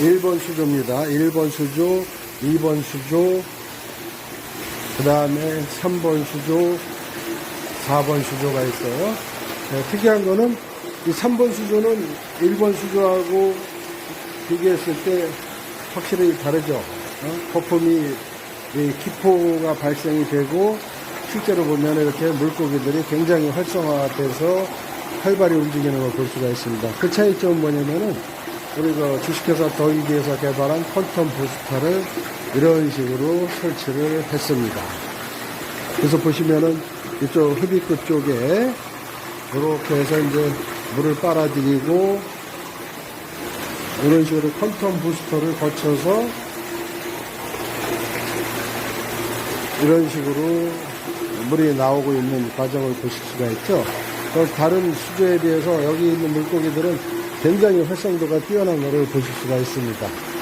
1번 수조입니다. 1번 수조, 2번 수조, 그 다음에 3번 수조, 4번 수조가 있어요. 네, 특이한 거는 이 3번 수조는 1번 수조하고 비교했을 때 확실히 다르죠. 어? 거품이 이 기포가 발생이 되고 실제로 보면 이렇게 물고기들이 굉장히 활성화돼서 활발히 움직이는 걸 볼 수가 있습니다. 그 차이점은 뭐냐면은 우리가 주식회사 더인기에서 개발한 퀀텀 부스터를 이런 식으로 설치를 했습니다. 그래서 보시면은 이쪽 흡입구 쪽에 이렇게 해서 이제 물을 빨아들이고 이런 식으로 퀀텀 부스터를 거쳐서 이런 식으로 물이 나오고 있는 과정을 보실 수가 있죠. 또 다른 수조에 비해서 여기 있는 물고기들은 굉장히 활성도가 뛰어난 것을 보실 수가 있습니다.